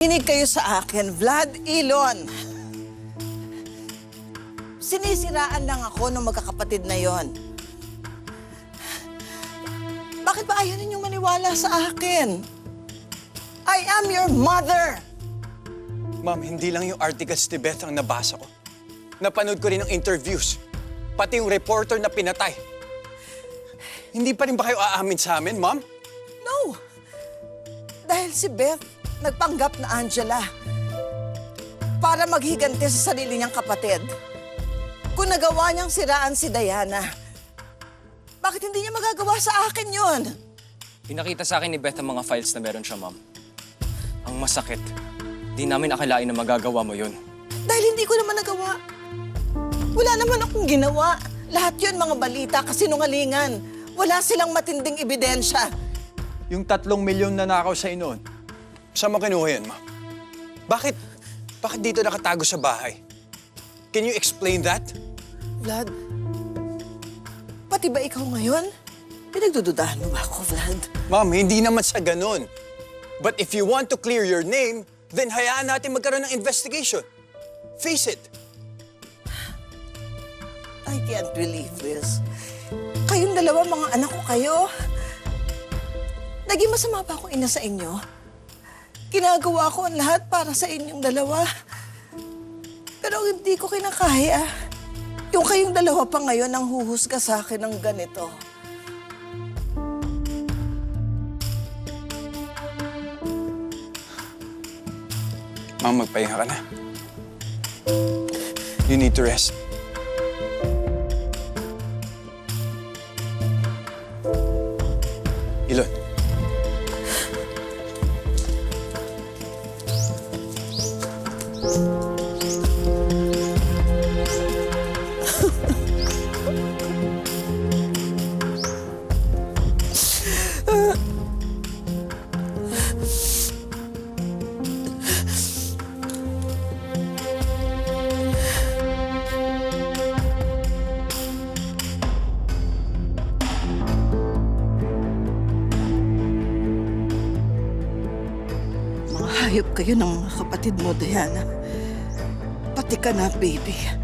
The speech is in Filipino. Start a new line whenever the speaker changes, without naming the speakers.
Kinig kayo sa akin, Vlad Ilon. Sinisiraan lang ako ng magkakapatid na yon. Bakit ba ayaw ninyong maniwala sa akin? I am your mother!
Ma'am, hindi lang yung articles ni Beth ang nabasa ko. Napanood ko rin ang interviews. Pati yung reporter na pinatay. Hindi pa rin ba kayo aamin sa amin, ma'am?
No! Dahil si Beth nagpanggap na Angela para maghiganti sa sarili niyang kapatid. Kung nagawa niyang siraan si Diana, bakit hindi niya magagawa sa akin yon?
Pinakita sa akin ni Beth ang mga files na meron siya, ma'am. Ang masakit, di namin akalain na magagawa mo yun.
Dahil hindi ko naman nagawa. Wala naman akong ginawa. Lahat yun mga balita kasinungalingan. Wala silang matinding ebidensya.
Yung tatlong milyon na nakaw sa noon, saan mo kinuha yan, ma'am? Bakit? Bakit dito nakatago sa bahay? Can you explain that?
Vlad, pati ba ikaw ngayon? Pinagdududahan mo ba ako, Vlad?
Ma'am, hindi naman sa ganun. But if you want to clear your name, then hayaan natin magkaroon ng investigation. Face it.
I can't believe this. Kayong dalawa, mga anak ko kayo. Naging masama ba akong ina sa inyo? Ginagawa ko ang lahat para sa inyong dalawa. Pero hindi ko kinakaya. Yung kayong dalawa pa ngayon ang huhusga sa akin ng ganito.
Ma'am, magpahinga ka na. You need to rest.
Hayop kayo ng mga kapatid mo, Diana. Pati ka na, baby.